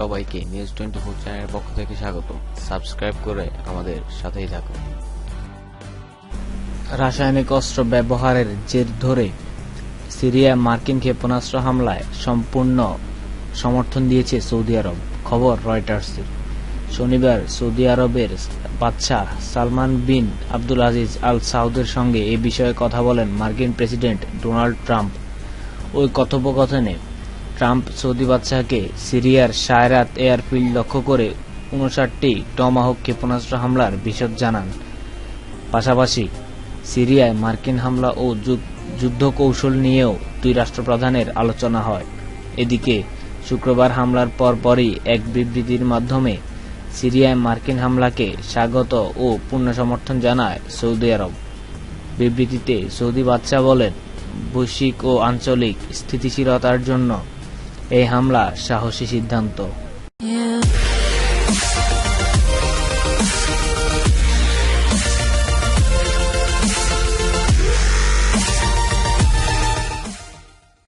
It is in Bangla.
সবাইকে নিউজ টোয়েন্টি ফোর চ্যানেলের পক্ষ থেকে স্বাগত। সাবস্ক্রাইব করে আমাদের সাথেই থাকুন। রাসায়নিক অস্ত্র ব্যবহারের জের ধরে সিরিয়ায় মার্কিন ক্ষেপণাস্ত্র হামলায় সম্পূর্ণ সমর্থন দিয়েছে সৌদি আরব, খবর রয়টার্সের। শনিবার সৌদি আরবের বাদশাহ সালমান বিন আব্দুল আজিজ আল সাউদের সঙ্গে এ বিষয়ে কথা বলেন মার্কিন প্রেসিডেন্ট ডোনাল্ড ট্রাম্প। ওই কথোপকথনে ট্রাম্প সৌদি বাদশাহকে সিরিয়ার সায়রাত এয়ারফিল্ড লক্ষ্য করে উনষাটটি টমাহক ক্ষেপণাস্ত্র হামলার বিশদ জানান। পাশাপাশি সিরিয়ায় মার্কিন হামলা ও যুদ্ধ- কৌশল নিয়েও দুই রাষ্ট্রপ্রধানের আলোচনা হয়। এদিকে শুক্রবার হামলার পরপরই এক বিবৃতির মাধ্যমে সিরিয়ায় মার্কিন হামলাকে স্বাগত ও পূর্ণ সমর্থন জানায় সৌদি আরব। বিবৃতিতে সৌদি বাদশাহ বলেন, বৈশ্বিক ও আঞ্চলিক স্থিতিশীলতার জন্য এই হামলা সাহসী সিদ্ধান্ত।